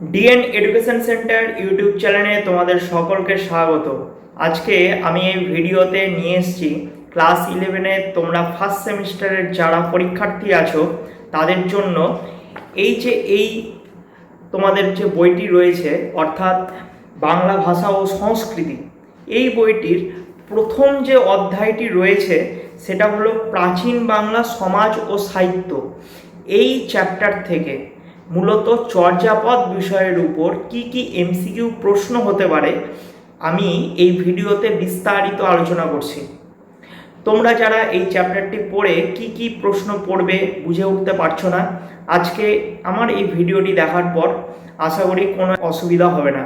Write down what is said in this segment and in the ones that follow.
DNA education centre YouTube চ্যানেলে তোমাদের সকলকে স্বাগত। আজকে আমি এই ভিডিওতে নিয়ে এসেছি, ক্লাস ইলেভেনে তোমরা ফার্স্ট সেমিস্টারের যারা পরীক্ষার্থী আছো, তাদের জন্য এই যে এই তোমাদের যে বইটি রয়েছে, অর্থাৎ বাংলা ভাষা ও সংস্কৃতি, এই বইটির প্রথম যে অধ্যায়টি রয়েছে, সেটা হলো প্রাচীন বাংলা সমাজ ও সাহিত্য। এই চ্যাপ্টার থেকে মূলত চর্যাপদ বিষয়ের উপর কি কি এমসিকিউ প্রশ্ন হতে পারে, আমি এই ভিডিওতে বিস্তারিত আলোচনা করছি। তোমরা যারা এই চ্যাপ্টারটি পড়ে কি কি প্রশ্ন পড়বে বুঝে উঠতে পারছ না, আজকে আমার এই ভিডিওটি দেখার পর আশা করি কোনো অসুবিধা হবে না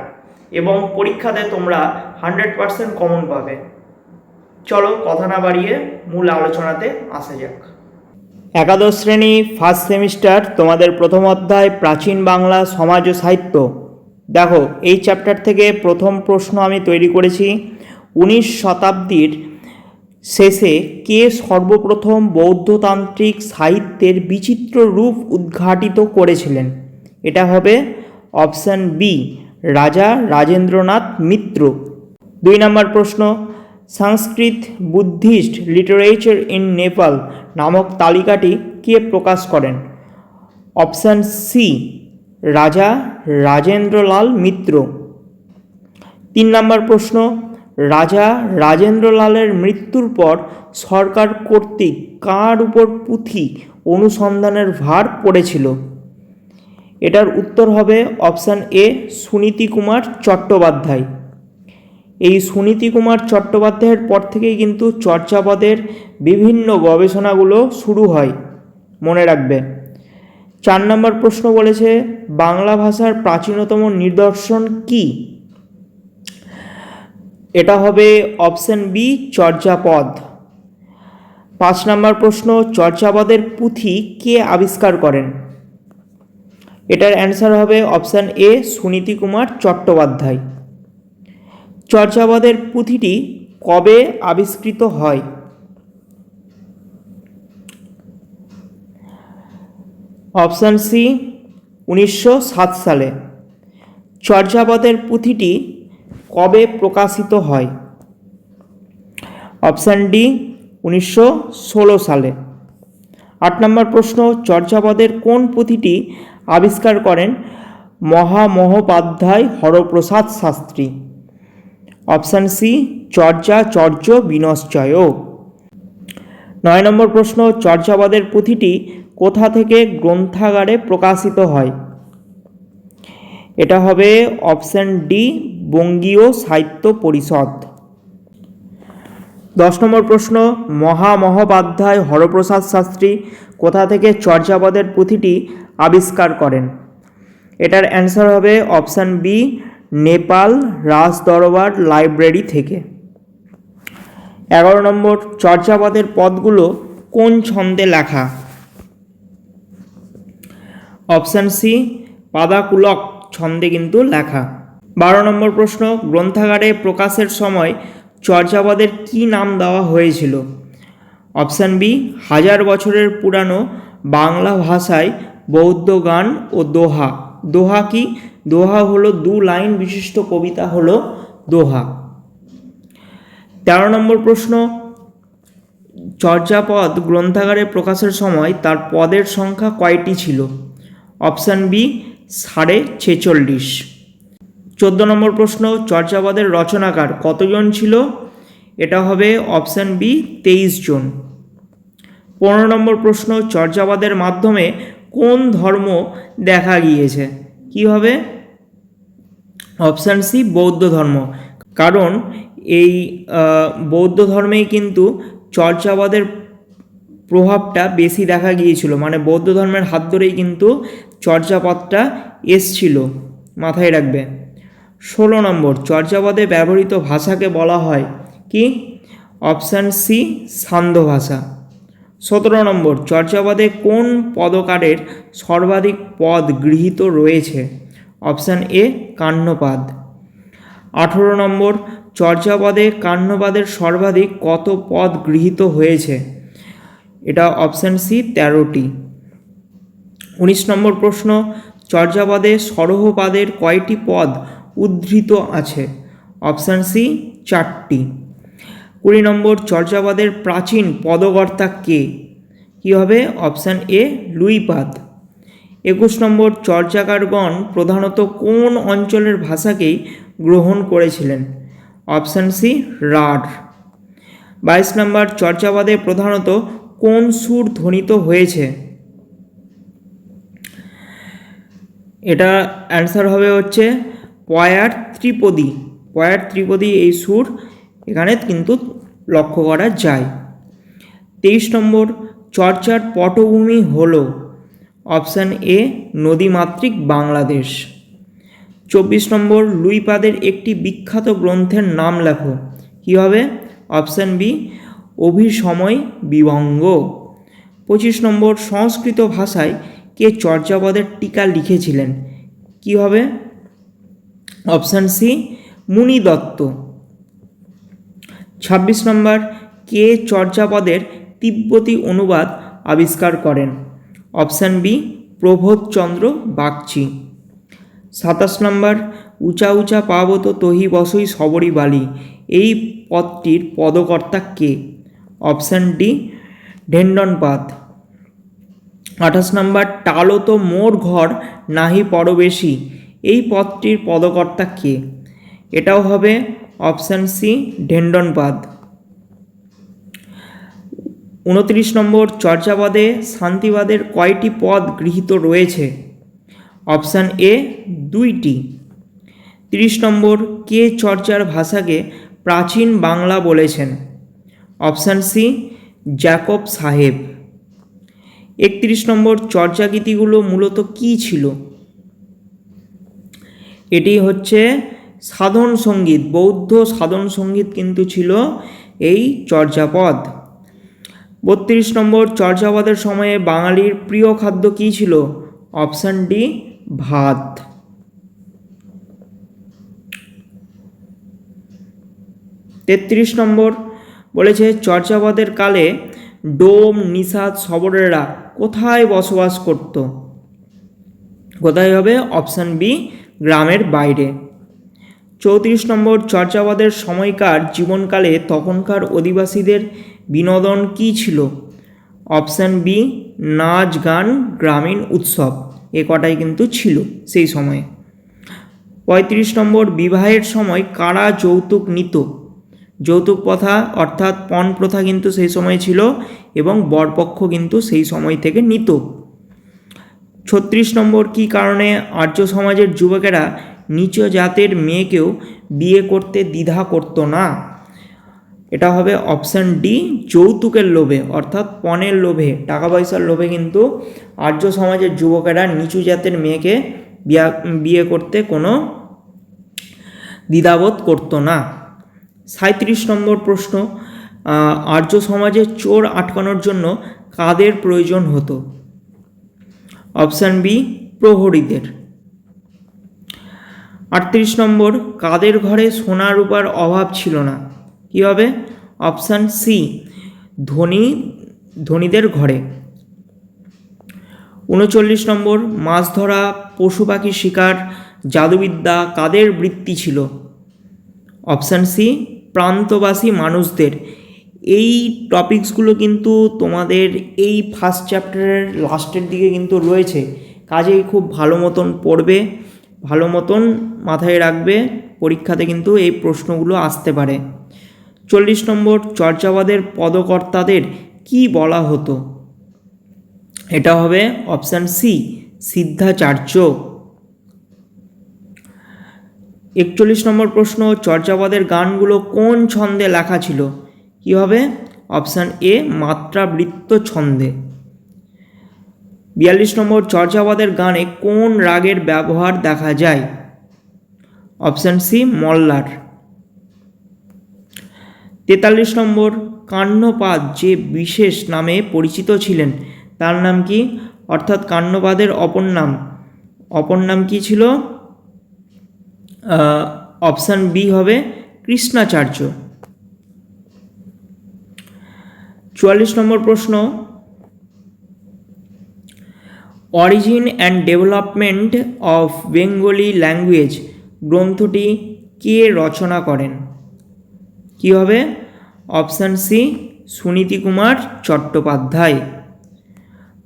এবং পরীক্ষাতে তোমরা হান্ড্রেড পারসেন্ট কমন পাবে। চলো কথা না বাড়িয়ে মূল আলোচনাতে আসা যাক। একাদশ শ্রেণি ফার্স্ট সেমিস্টার তোমাদের প্রথম অধ্যায় প্রাচীন বাংলা সমাজ ও সাহিত্য। দেখো, এই চ্যাপ্টার থেকে প্রথম প্রশ্ন আমি তৈরি করেছি। উনিশ শতাব্দীর শেষে কে সর্বপ্রথম বৌদ্ধতান্ত্রিক সাহিত্যের বিচিত্র রূপ উদ্ঘাটিত করেছিলেন? এটা হবে অপশান বি রাজা রাজেন্দ্রনাথ মিত্র। দুই নম্বর প্রশ্ন, Sanskrit, Buddhist literature in Nepal নামক তালিকাটি কে প্রকাশ করেন? অপশান সি, রাজা রাজেন্দ্রলাল মিত্র। তিন নম্বর প্রশ্ন, রাজা রাজেন্দ্রলালের মৃত্যুর পর সরকার কর্তৃক কার উপর পুঁথি অনুসন্ধানের ভার পড়েছিল? এটার উত্তর হবে অপশান এ, সুনীতি কুমার চট্টোপাধ্যায়। এই সুনীতি কুমার চট্টোপাধ্যায়ের পর থেকেই কিন্তু চর্যাপদের বিভিন্ন গবেষণাগুলো শুরু হয়। মনে রাখবে। চার নম্বর প্রশ্ন বলেছে, বাংলা ভাষার প্রাচীনতম নিদর্শন কি? এটা হবে অপশন বি চর্যাপদ পাঁচ নম্বর প্রশ্ন চর্যাপদের পুঁথি কে আবিষ্কার করেন? এটার অ্যান্সার হবে অপশান এ, সুনীতি কুমার চট্টোপাধ্যায়। চর্যাপদের পুঁথিটি কবে আবিষ্কৃত হয়? অপশান সি, উনিশশো সাত সালে। চর্যাপদের পুঁথিটি কবে প্রকাশিত হয়? অপশান ডি, উনিশশো ষোলো সালে। আট নম্বর প্রশ্ন চর্যাপদের কোন পুঁথিটি আবিষ্কার করেন মহামহোপাধ্যায় হরপ্রসাদ শাস্ত্রী? অপশান সি চর্যা চর্য বিনশ্চয় নয় নম্বর প্রশ্ন, চর্যাবাদের পুঁথিটি কোথা থেকে গ্রন্থাগারে প্রকাশিত হয়? এটা হবে অপশান ডি, বঙ্গীয় সাহিত্য পরিষদ। দশ নম্বর প্রশ্ন, মহামহোপাধ্যায় হরপ্রসাদ শাস্ত্রী কোথা থেকে চর্যাপদের পুঁথিটি আবিষ্কার করেন? এটার অ্যান্সার হবে অপশান বি নেপাল রাজ দরবার লাইব্রেরি থেকে। এগারো নম্বর চর্যাপদের পদগুলো কোন ছন্দে লেখা? অপশান সি, পাদাকুলক ছন্দে কিন্তু লেখা। বারো নম্বর প্রশ্ন, গ্রন্থাগারে প্রকাশের সময় চর্যাপদের কি নাম দেওয়া হয়েছিল? অপশান বি, হাজার বছরের পুরানো বাংলা ভাষায় বৌদ্ধ গান ও দোহা। দোহা কি দোহা হলো দু লাইন বিশিষ্ট কবিতা হলো দোহা। তেরো নম্বর প্রশ্ন, চর্যাপদ গ্রন্থাগারে প্রকাশের সময় তার পদের সংখ্যা কয়টি ছিল? অপশান বি, সাড়ে ছেচল্লিশ। চোদ্দ নম্বর প্রশ্ন, চর্যাপদের রচনাকার কতজন ছিল? এটা হবে অপশান বি, তেইশ জন। পনেরো নম্বর প্রশ্ন, চর্যাপদের মাধ্যমে কোন ধর্ম দেখা গিয়েছে? কি হবে? অপশান সি বৌদ্ধ ধর্ম। কারণ এই বৌদ্ধ ধর্মেই কিন্তু চর্চাবাদের প্রভাবটা বেশি দেখা গিয়েছিল। মানে বৌদ্ধ ধর্মের হাত ধরেই কিন্তু চর্যাপদটা এসছিল মাথায় রাখবে। ষোলো নম্বর চর্যাপদে ব্যবহৃত ভাষাকে বলা হয় কি? অপশান সি সান্ধ্য ভাষা। সতেরো নম্বর চর্যাপদে কোন পদকারের সর্বাধিক পদ গৃহীত রয়েছে? Option A, Kannapad. আঠেরো নম্বর চর্যাপদে কান্নপাদের সর্বাধিক কত পদ গৃহীত হয়েছে? এটা অপশান সি, তেরোটি। উনিশ নম্বর প্রশ্ন চর্যাপদে সরহপাদের কয়টি পদ উদ্ধৃত আছে? অপশান সি, চারটি। কুড়ি নম্বর চর্যাপদের প্রাচীন পদকর্তা কে? কী হবে? অপশান এ লুইপাদ একুশ নম্বর চর্যাকারগণ প্রধানত কোন অঞ্চলের ভাষাকেই গ্রহণ করেছিলেন? Option C, Rarh. বাইশ নম্বর চর্যাপদে প্রধানত কোন সুর ধ্বনিত হয়েছে? এটা অ্যান্সার হবে হচ্ছে পয়ার ত্রিপদী। পয়ার ত্রিপদী এই সুর এখানে কিন্তু লক্ষ্য করা যায়। তেইশ নম্বর, চর্চার পটভূমি হল অপশান এ, নদীমাতৃক বাংলাদেশ। চব্বিশ নম্বর, লুইপাদের একটি বিখ্যাত গ্রন্থের নাম লেখো। কী হবে? Option B, Abhisamay Vibhanga. পঁচিশ নম্বর, সংস্কৃত ভাষায় কে চর্যাপদের টিকা লিখেছিলেন? কি হবে? অপশান সি মুনি দত্ত ছাব্বিশ নম্বর, কে চর্যাপদের তিব্বতী অনুবাদ আবিষ্কার করেন? Option B Prabodhchandra Bagchi. সাতাশ নম্বর, উঁচা উঁচা পাবত তহি বসই সবরি বালি। এই পদটির পদকর্তা কে? অপশান ডি ঢেন্ডনপাত আঠাশ নম্বর টালো তো মোর ঘর নাহি পরবেশী। এই পদটির পদকর্তা কে? এটাও হবে অপশান সি ঢেন্ডনপাদ উনত্রিশ নম্বর, চর্যাপদে শান্তিবাদের কয়টি পদ গৃহীত রয়েছে? অপশান এ, দুইটি। তিরিশ নম্বর, কে চর্চার ভাষাকে প্রাচীন বাংলা বলেছেন? অপশান সি, জ্যাকব সাহেব। একত্রিশ নম্বর, চর্যাগীতিগুলো মূলত কী ছিল? এটি হচ্ছে সাধন সংগীত, বৌদ্ধ সাধন সংগীত কিন্তু ছিল এই চর্যাপদ। বত্রিশ নম্বর চর্যাপদের সময়ে বাঙালির প্রিয় খাদ্য কী ছিল? অপশান ডি, ভাত। তেত্রিশ নম্বর বলেছে, চর্যাপদের কালে ডোম, নিষাদ শবরেরা কোথায় বসবাস করত? কোথায় হবে? অপশান বি, গ্রামের বাইরে। চৌত্রিশ নম্বর চর্যাপদের সময়কার জীবনকালে তখনকার অধিবাসীদের বিনোদন কী ছিল? অপশান বি, নাচ, গান, গ্রামীণ উৎসব। এ কটাই কিন্তু ছিল সেই সময়ে। পঁয়ত্রিশ নম্বর বিবাহের সময় কারা যৌতুক নিত? যৌতুক প্রথা অর্থাৎ পণ প্রথা কিন্তু সেই সময় ছিল এবং বরপক্ষ কিন্তু সেই সময় থেকে নিত। ছত্রিশ নম্বর কী কারণে আর্য সমাজের যুবকেরা নিচ জাতের মেয়েকেও বিয়ে করতে দ্বিধা করত না। এটা হবে অপশান ডি, যৌতুকের লোভে, অর্থাৎ পণের লোভে। টাকা পয়সার লোভে কিন্তু আর্য সমাজের যুবকেরা নিচু জাতের মেয়েকে বিয়া, বিয়ে করতে কোনো দ্বিধাবোধ করতো না। সাঁত্রিশ নম্বর প্রশ্ন আর্য সমাজে চোর আটকানোর জন্য কাদের প্রয়োজন হতো? অপশান বি, প্রহরীদের। আটত্রিশ নম্বর, কাদের ঘরে সোনা রূপার অভাব ছিল না? কী হবে? অপশান সি ধনী, ধনীদের ঘরে। উনচল্লিশ নম্বর, মাছ ধরা, পশু পাখি শিকার, জাদুবিদ্যা, কাদের বৃত্তি ছিল? অপশান সি প্রান্তবাসী মানুষদের। এই টপিকসগুলো কিন্তু তোমাদের এই ফার্স্ট চ্যাপ্টারের লাস্টের দিকে কিন্তু রয়েছে। কাজেই খুব ভালো মতন পড়বে। ভালো মতন মাথায় রাখবে, পরীক্ষাতে কিন্তু এই প্রশ্নগুলো আসতে পারে। চল্লিশ নম্বর, চর্যাবাদের পদকর্তাদের কি বলা হতো? এটা হবে অপশান সি, সিদ্ধাচার্য। একচল্লিশ নম্বর প্রশ্ন চর্যাপদের গানগুলো কোন ছন্দে লেখা ছিল? কী হবে? অপশান এ, মাত্রাবৃত্ত ছন্দে। বিয়াল্লিশ নম্বর চর্যাপদের গানে কোন রাগের ব্যবহার দেখা যায়? Option C, Mallar. তেতাল্লিশ নম্বর, কান্নপাদ যে বিশেষ নামে পরিচিত ছিলেন, তার নাম কি? অর্থাৎ কান্নপাদের অপর নাম। অপর নাম কি ছিল? অপশান বি হবে কৃষ্ণাচার্য। চুয়াল্লিশ নম্বর প্রশ্ন origin and development of Bengali language গ্রন্থটি কে রচনা করেন? কী হবে? Option C, Suniti Kumar Chattopadhyay.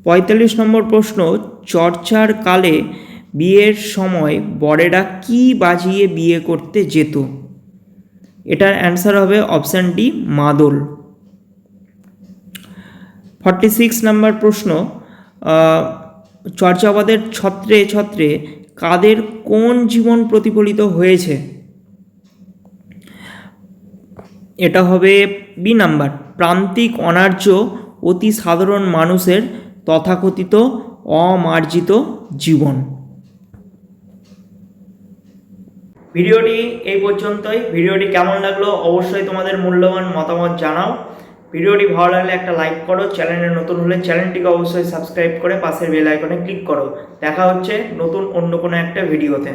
পঁয়তাল্লিশ নম্বর প্রশ্ন, চর্চার কালে বিয়ের সময় বরেরা কি বাজিয়ে বিয়ে করতে যেত? এটার অ্যান্সার হবে অপশান ডি, মাদল। ফর্টি সিক্স নাম্বার প্রশ্ন আহ, চর্যাপদের ছত্রে ছত্রে কাদের কোন জীবন প্রতিফলিত হয়েছে? এটা হবে বি নাম্বার। প্রান্তিক অনার্য অতি সাধারণ মানুষের তথাকথিত অমার্জিত জীবন। ভিডিওটি এই পর্যন্তই। ভিডিওটি কেমন লাগল অবশ্যই তোমাদের মূল্যবান মতামত জানাও। ভিডিওটি ভালো লাগলে একটা লাইক করো, চ্যানেলে নতুন হলে চ্যানেলটিকে অবশ্যই সাবস্ক্রাইব করে পাশের বেল আইকনে ক্লিক করো। দেখা হচ্ছে নতুন অন্য কোনো একটা ভিডিওতে।